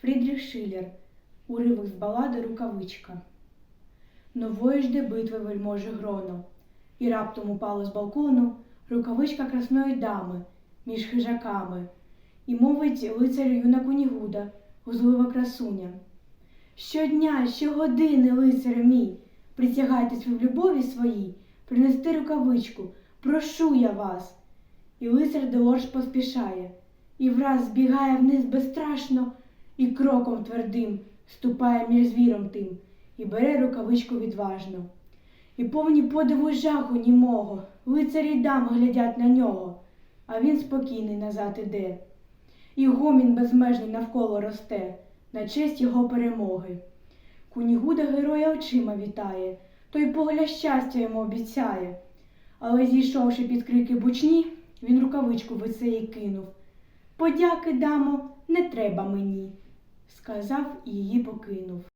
Фрідріх Шиллер. Уривок з балади Рукавичка. Нової жде битви вельможі гроно, і раптом упала з балкону рукавичка красної дами між хижаками, і мовить лицарю юна Кунігуда, гузлива красуня. Щодня, щогодини, лицарю мій, присягайтесь ви в любові своїй, принести рукавичку, прошу я вас. І лицар Делорж поспішає, і враз збігає вниз безстрашно, і кроком твердим ступає між звіром тим, і бере рукавичку відважно. І повні подиву жаху німого, лицарі й дами глядять на нього, а він спокійний назад іде. І гомін безмежний навколо росте, на честь його перемоги. Кунігуда героя очима вітає, той погляд щастя йому обіцяє. Але зійшовши під крики бучні, він рукавичку в оце кинув. Подяки, дамо, не треба мені, сказав і її покинув.